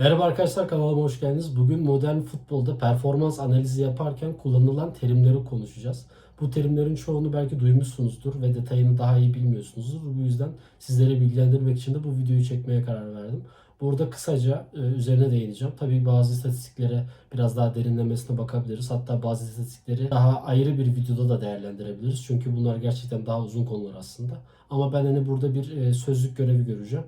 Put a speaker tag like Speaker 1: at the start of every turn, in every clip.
Speaker 1: Merhaba arkadaşlar kanalıma hoş geldiniz. Bugün modern futbolda performans analizi yaparken kullanılan terimleri konuşacağız. Bu terimlerin çoğunu belki duymuşsunuzdur ve detayını daha iyi bilmiyorsunuzdur. Bu yüzden sizleri bilgilendirmek için de bu videoyu çekmeye karar verdim. Burada kısaca e, üzerine değineceğim. Tabii bazı istatistiklere biraz daha derinlemesine bakabiliriz. Hatta bazı istatistikleri daha ayrı bir videoda da değerlendirebiliriz. Çünkü bunlar gerçekten daha uzun konular aslında. Ama ben hani burada bir e, sözlük görevi göreceğim.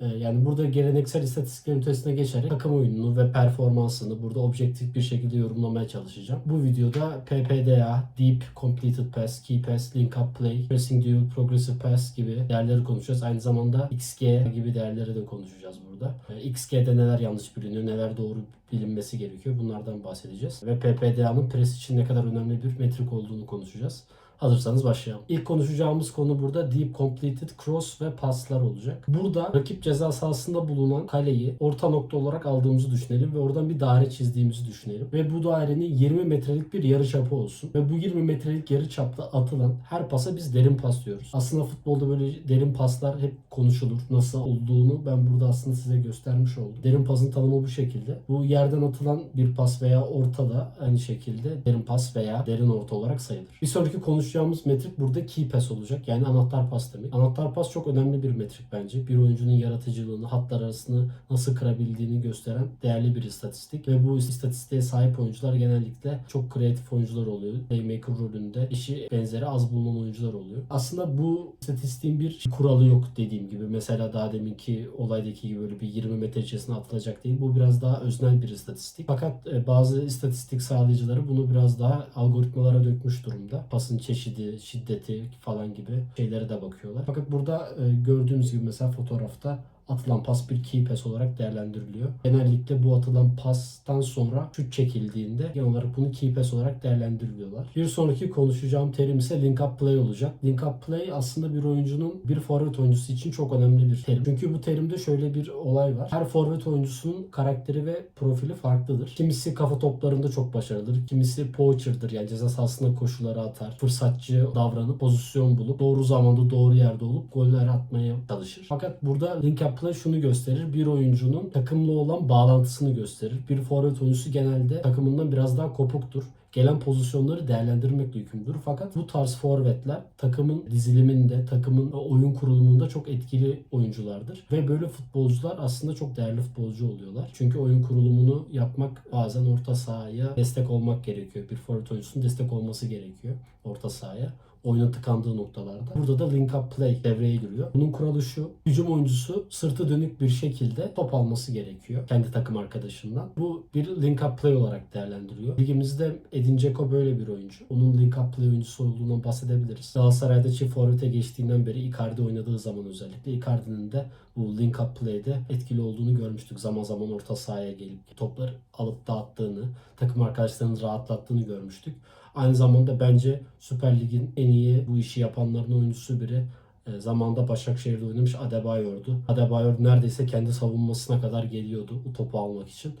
Speaker 1: Ee, Yani burada geleneksel istatistiklerin ötesine geçerek takım oyununu ve performansını burada objektif bir şekilde yorumlamaya çalışacağım. Bu videoda PPDA, Deep Completed Pass, Key Pass, Link Up Play, Pressing Duel, Progressive Pass gibi değerleri konuşacağız. Aynı zamanda XG gibi değerleri de konuşacağız burada. Ee, XG'de neler yanlış biliniyor, neler doğru bilinmesi gerekiyor bunlardan bahsedeceğiz. Ve PPDA'nın press için ne kadar önemli bir metrik olduğunu konuşacağız. Hazırsanız başlayalım. İlk konuşacağımız konu burada deep completed cross ve paslar olacak. Burada rakip ceza sahasında bulunan kaleyi orta nokta olarak aldığımızı düşünelim ve oradan bir daire çizdiğimizi düşünelim. Ve bu dairenin 20 metrelik bir yarı çapı olsun. Ve bu 20 metrelik yarı çapta atılan her pasa biz derin pas diyoruz. Aslında futbolda böyle derin paslar hep konuşulur. Nasıl olduğunu ben burada aslında size göstermiş oldum. Derin pasın tanımı bu şekilde. Bu yerden atılan bir pas veya ortada aynı şekilde derin pas veya derin orta olarak sayılır. Bir sonraki konuşacağımız metrik burada key pass olacak. Yani anahtar pas demek. Anahtar pas çok önemli bir metrik bence. Bir oyuncunun yaratıcılığını, hatlar arasını nasıl kırabildiğini gösteren değerli bir istatistik. Ve bu istatistiğe sahip oyuncular genellikle çok kreatif oyuncular oluyor. Playmaker rolünde işi benzeri az bulunan oyuncular oluyor. Aslında bu istatistiğin bir kuralı yok dediğim gibi. Mesela daha deminki olaydaki gibi böyle bir 20 metre içerisine atılacak değil. Bu biraz daha öznel bir istatistik. Fakat e, bazı istatistik sağlayıcıları bunu biraz daha algoritmalara dökmüş durumda. Pasın çeşidi, şiddeti falan gibi şeylere de bakıyorlar. Fakat burada e, gördüğünüz gibi mesela fotoğrafta atılan pas bir key pass olarak değerlendiriliyor. Genellikle bu atılan pastan sonra şut çekildiğinde genel olarak bunu key pass olarak değerlendiriliyorlar. Bir sonraki konuşacağım terim ise link up play olacak. Link up play aslında bir oyuncunun bir forvet oyuncusu için çok önemli bir terim. Çünkü bu terimde şöyle bir olay var. Her forvet oyuncusunun karakteri ve profili farklıdır. Kimisi kafa toplarında çok başarılıdır. Kimisi poacher'dır. Yani ceza sahasında koşuları atar. Fırsatçı davranıp pozisyon bulup doğru zamanda doğru yerde olup goller atmaya çalışır. Fakat burada link up play şunu gösterir. Bir oyuncunun takımla olan bağlantısını gösterir. Bir forvet oyuncusu genelde takımından biraz daha kopuktur gelen pozisyonları değerlendirmekle yükümlüdür. Fakat bu tarz forvetler takımın diziliminde, takımın oyun kurulumunda çok etkili oyunculardır. Ve böyle futbolcular aslında çok değerli futbolcu oluyorlar. Çünkü oyun kurulumunu yapmak bazen orta sahaya destek olmak gerekiyor. Bir forvet oyuncusunun destek olması gerekiyor orta sahaya oyuna tıkandığı noktalarda. Burada da link up play devreye giriyor. Bunun kuralı şu. Hücum oyuncusu sırtı dönük bir şekilde top alması gerekiyor. Kendi takım arkadaşından. Bu bir link up play olarak değerlendiriliyor. Ligimizde Edin Dzeko böyle bir oyuncu. Onun link up play oyuncusu olduğundan bahsedebiliriz. Galatasaray'da çift forvete geçtiğinden beri Icardi oynadığı zaman özellikle Icardi'nin de bu link up play'de etkili olduğunu görmüştük. Zaman zaman orta sahaya gelip topları alıp dağıttığını, takım arkadaşlarını rahatlattığını görmüştük. Aynı zamanda bence Süper Lig'in en iyi bu işi yapanların oyuncusu biri. E, Zamanında Başakşehir'de oynamış Adebayor'du. Adebayor neredeyse kendi savunmasına kadar geliyordu o topu almak için.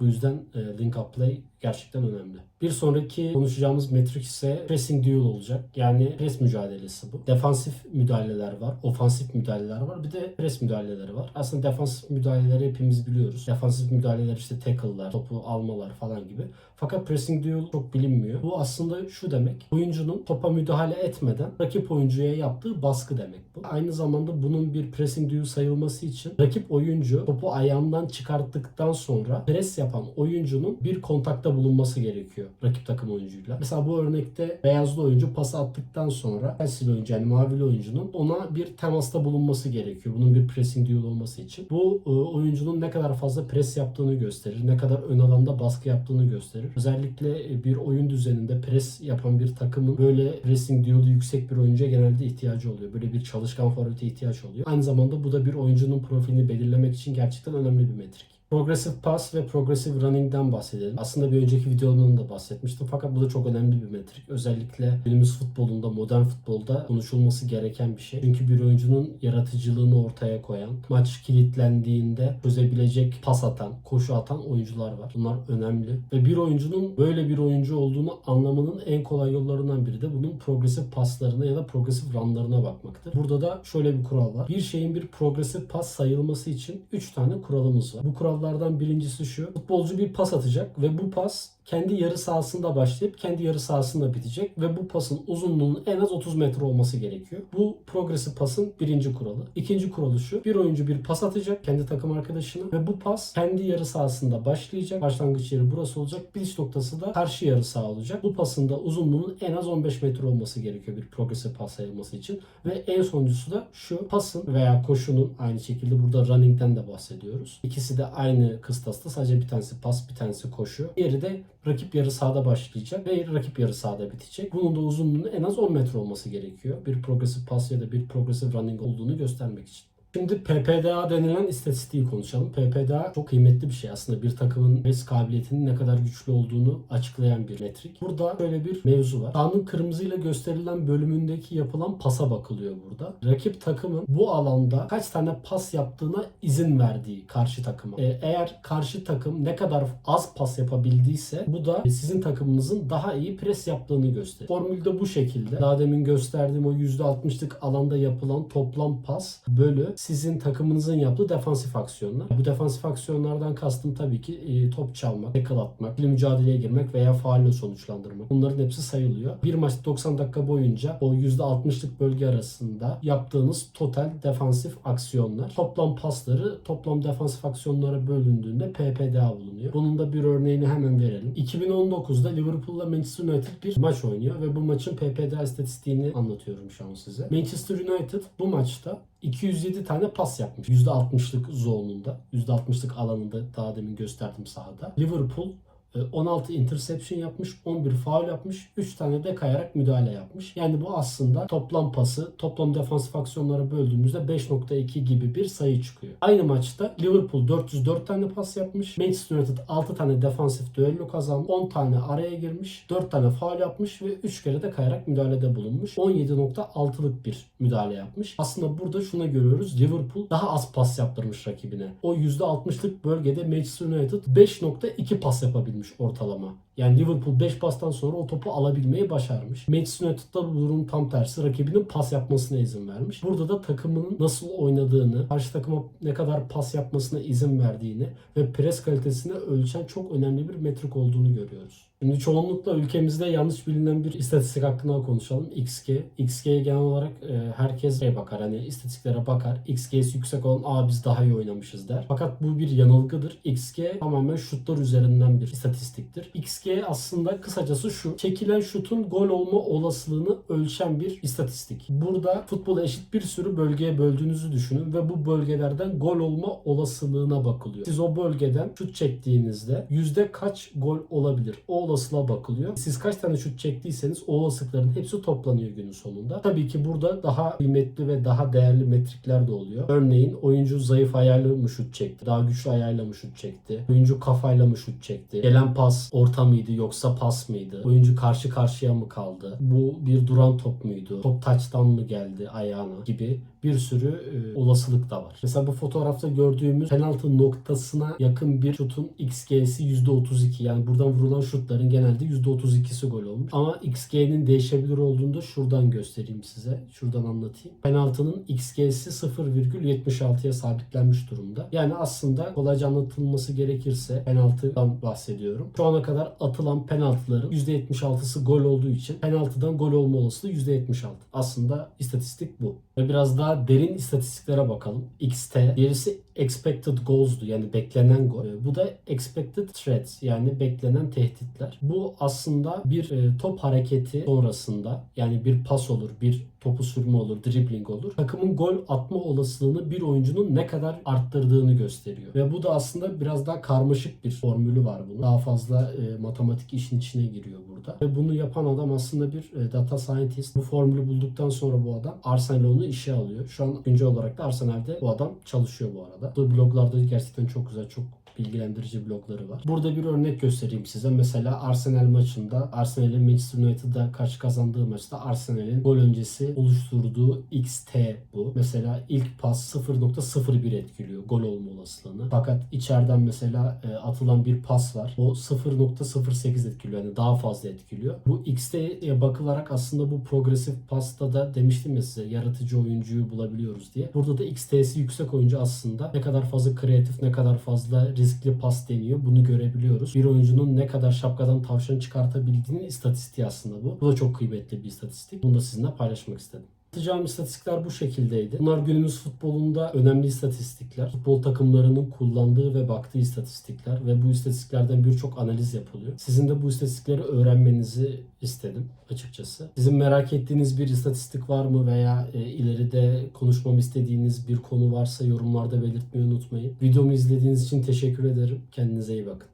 Speaker 1: Bu yüzden e, link up play gerçekten önemli. Bir sonraki konuşacağımız metrik ise pressing duel olacak. Yani pres mücadelesi bu. Defansif müdahaleler var, ofansif müdahaleler var. Bir de pres müdahaleleri var. Aslında defansif müdahaleleri hepimiz biliyoruz. Defansif müdahaleler işte tackle'lar, topu almalar falan gibi. Fakat pressing duel çok bilinmiyor. Bu aslında şu demek. Oyuncunun topa müdahale etmeden rakip oyuncuya yaptığı baskı demek bu. Aynı zamanda bunun bir pressing duel sayılması için rakip oyuncu topu ayağından çıkarttıktan sonra pres yapan oyuncunun bir kontakta bulunması gerekiyor rakip takım oyuncuyla. Mesela bu örnekte beyazlı oyuncu pası attıktan sonra Chelsea oyuncu yani mavili oyuncunun ona bir temasta bulunması gerekiyor. Bunun bir pressing duel olması için. Bu e, oyuncunun ne kadar fazla pres yaptığını gösterir. Ne kadar ön alanda baskı yaptığını gösterir. Özellikle e, bir oyun düzeninde pres yapan bir takımın böyle pressing duel'ü yüksek bir oyuncuya genelde ihtiyacı oluyor. Böyle bir çalışkan forvete ihtiyaç oluyor. Aynı zamanda bu da bir oyuncunun profilini belirlemek için gerçekten önemli bir metrik. Progressive Pass ve Progressive Running'den bahsedelim. Aslında bir önceki videomda da bahsetmiştim fakat bu da çok önemli bir metrik. Özellikle günümüz futbolunda, modern futbolda konuşulması gereken bir şey. Çünkü bir oyuncunun yaratıcılığını ortaya koyan, maç kilitlendiğinde çözebilecek pas atan, koşu atan oyuncular var. Bunlar önemli. Ve bir oyuncunun böyle bir oyuncu olduğunu anlamanın en kolay yollarından biri de bunun progresif paslarına ya da progresif runlarına bakmaktır. Burada da şöyle bir kural var. Bir şeyin bir progresif pas sayılması için 3 tane kuralımız var. Bu kurallar kurallardan birincisi şu. Futbolcu bir pas atacak ve bu pas kendi yarı sahasında başlayıp kendi yarı sahasında bitecek ve bu pasın uzunluğunun en az 30 metre olması gerekiyor. Bu progresif pasın birinci kuralı. İkinci kuralı şu. Bir oyuncu bir pas atacak kendi takım arkadaşına ve bu pas kendi yarı sahasında başlayacak. Başlangıç yeri burası olacak. Bitiş noktası da karşı yarı saha olacak. Bu pasın da uzunluğunun en az 15 metre olması gerekiyor bir progresif pas sayılması için. Ve en sonuncusu da şu pasın veya koşunun aynı şekilde burada running'den de bahsediyoruz. İkisi de aynı kıstasta sadece bir tanesi pas bir tanesi koşu. Diğeri de rakip yarı sahada başlayacak ve rakip yarı sahada bitecek. Bunun da uzunluğunun en az 10 metre olması gerekiyor. Bir progresif pas ya da bir progresif running olduğunu göstermek için. Şimdi PPDA denilen istatistiği konuşalım. PPDA çok kıymetli bir şey aslında. Bir takımın pres kabiliyetinin ne kadar güçlü olduğunu açıklayan bir metrik. Burada şöyle bir mevzu var. Sahanın kırmızıyla gösterilen bölümündeki yapılan pasa bakılıyor burada. Rakip takımın bu alanda kaç tane pas yaptığına izin verdiği karşı takıma. Ee, eğer karşı takım ne kadar az pas yapabildiyse bu da sizin takımınızın daha iyi pres yaptığını gösterir. Formülde bu şekilde. Daha demin gösterdiğim o %60'lık alanda yapılan toplam pas bölü sizin takımınızın yaptığı defansif aksiyonlar. Bu defansif aksiyonlardan kastım tabii ki e, top çalmak, tackle atmak, mücadeleye girmek veya faulle sonuçlandırmak. Bunların hepsi sayılıyor. Bir maç 90 dakika boyunca o %60'lık bölge arasında yaptığınız total defansif aksiyonlar. Toplam pasları toplam defansif aksiyonlara bölündüğünde PPDA bulunuyor. Bunun da bir örneğini hemen verelim. 2019'da Liverpool'la Manchester United bir maç oynuyor ve bu maçın PPDA istatistiğini anlatıyorum şu an size. Manchester United bu maçta 207 tane pas yapmış. %60'lık zonunda, %60'lık alanında daha demin gösterdim sahada. Liverpool 16 interception yapmış, 11 faul yapmış, 3 tane de kayarak müdahale yapmış. Yani bu aslında toplam pası, toplam defansif aksiyonlara böldüğümüzde 5.2 gibi bir sayı çıkıyor. Aynı maçta Liverpool 404 tane pas yapmış, Manchester United 6 tane defansif düello kazanmış, 10 tane araya girmiş, 4 tane faul yapmış ve 3 kere de kayarak müdahalede bulunmuş. 17.6'lık bir müdahale yapmış. Aslında burada şuna görüyoruz. Liverpool daha az pas yaptırmış rakibine. O %60'lık bölgede Manchester United 5.2 pas yapabilmiş ortalama. Yani Liverpool 5 pastan sonra o topu alabilmeyi başarmış. Manchester United'da bu durum tam tersi. Rakibinin pas yapmasına izin vermiş. Burada da takımının nasıl oynadığını, karşı takıma ne kadar pas yapmasına izin verdiğini ve pres kalitesini ölçen çok önemli bir metrik olduğunu görüyoruz. Şimdi çoğunlukla ülkemizde yanlış bilinen bir istatistik hakkında konuşalım. XG. XG'ye genel olarak e, herkes şey bakar hani istatistiklere bakar. XG'si yüksek olan aa biz daha iyi oynamışız der. Fakat bu bir yanılgıdır. XG tamamen şutlar üzerinden bir istatistiktir. XG aslında kısacası şu. Çekilen şutun gol olma olasılığını ölçen bir istatistik. Burada futbolu eşit bir sürü bölgeye böldüğünüzü düşünün ve bu bölgelerden gol olma olasılığına bakılıyor. Siz o bölgeden şut çektiğinizde yüzde kaç gol olabilir? O olasılığa bakılıyor. Siz kaç tane şut çektiyseniz o olasılıkların hepsi toplanıyor günün sonunda. Tabii ki burada daha kıymetli ve daha değerli metrikler de oluyor. Örneğin oyuncu zayıf ayarlı mı şut çekti? Daha güçlü ayarla mı şut çekti? Oyuncu kafayla mı şut çekti? Gelen pas orta mıydı yoksa pas mıydı? Oyuncu karşı karşıya mı kaldı? Bu bir duran top muydu? Top taçtan mı geldi ayağına gibi bir sürü e, olasılık da var. Mesela bu fotoğrafta gördüğümüz penaltı noktasına yakın bir şutun XG'si %32. Yani buradan vurulan şutların genelde %32'si gol olmuş. Ama XG'nin değişebilir olduğunu da şuradan göstereyim size. Şuradan anlatayım. Penaltının XG'si 0,76'ya sabitlenmiş durumda. Yani aslında kolayca anlatılması gerekirse penaltıdan bahsediyorum. Şu ana kadar atılan penaltıların %76'sı gol olduğu için penaltıdan gol olma olasılığı %76. Aslında istatistik bu. Ve biraz daha derin istatistiklere bakalım. XT, gerisi expected goals'du yani beklenen gol. Ee, Bu da expected threats yani beklenen tehditler. Bu aslında bir e, top hareketi sonrasında yani bir pas olur, bir topu sürme olur, dribbling olur. Takımın gol atma olasılığını bir oyuncunun ne kadar arttırdığını gösteriyor. Ve bu da aslında biraz daha karmaşık bir formülü var bunun. Daha fazla e, matematik işin içine giriyor burada. Ve bunu yapan adam aslında bir e, data scientist. Bu formülü bulduktan sonra bu adam Arsenal onu işe alıyor. Şu an güncel olarak da Arsenal'de bu adam çalışıyor bu arada. Bu bloglarda gerçekten çok güzel, çok bilgilendirici blogları var. Burada bir örnek göstereyim size. Mesela Arsenal maçında Arsenal'in Manchester United'a karşı kazandığı maçta Arsenal'in gol öncesi oluşturduğu XT bu. Mesela ilk pas 0.01 etkiliyor gol olma olasılığını. Fakat içeriden mesela e, atılan bir pas var. O 0.08 etkiliyor. Yani daha fazla etkiliyor. Bu XT'ye bakılarak aslında bu progresif pasta da demiştim ya size yaratıcı oyuncuyu bulabiliyoruz diye. Burada da XT'si yüksek oyuncu aslında ne kadar fazla kreatif ne kadar fazla riskli pas deniyor. Bunu görebiliyoruz. Bir oyuncunun ne kadar şapkadan tavşan çıkartabildiğinin istatistiği aslında bu. Bu da çok kıymetli bir istatistik. Bunu da sizinle paylaşmak istedim. Atacağım istatistikler bu şekildeydi. Bunlar günümüz futbolunda önemli istatistikler. Futbol takımlarının kullandığı ve baktığı istatistikler ve bu istatistiklerden birçok analiz yapılıyor. Sizin de bu istatistikleri öğrenmenizi istedim açıkçası. Sizin merak ettiğiniz bir istatistik var mı veya e, ileride konuşmamı istediğiniz bir konu varsa yorumlarda belirtmeyi unutmayın. Videomu izlediğiniz için teşekkür ederim. Kendinize iyi bakın.